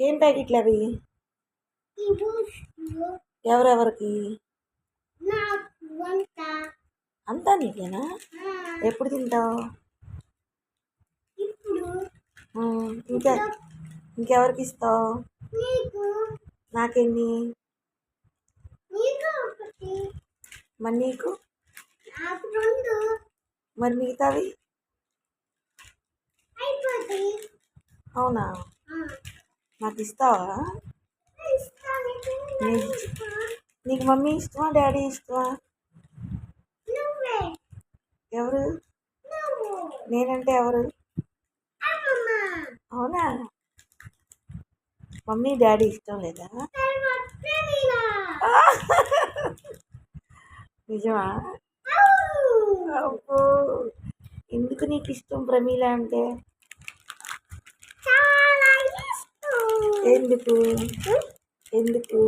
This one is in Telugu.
ఏం ప్యాకెట్లు అవి? ఎవరెవరికి? అంతా నీకేనా? ఎప్పుడు తింటావు? ఇంకా ఇంకెవరికి ఇస్తావు? నీకు నాకెన్ని? మరి నీకు? మరి మిగతావి? అవునా? నాకు ఇస్తావా నీకు మమ్మీ ఇష్టమా డాడీ ఇష్టమా ఎవరు నేనంటే ఎవరు అవునా మమ్మీ డాడీ ఇష్టం లేదా నిజమా ఎందుకు నీకు ఇష్టం ప్రమీల అంటే చాలా ఇష్టం ఎందుకు? ఎందుకు?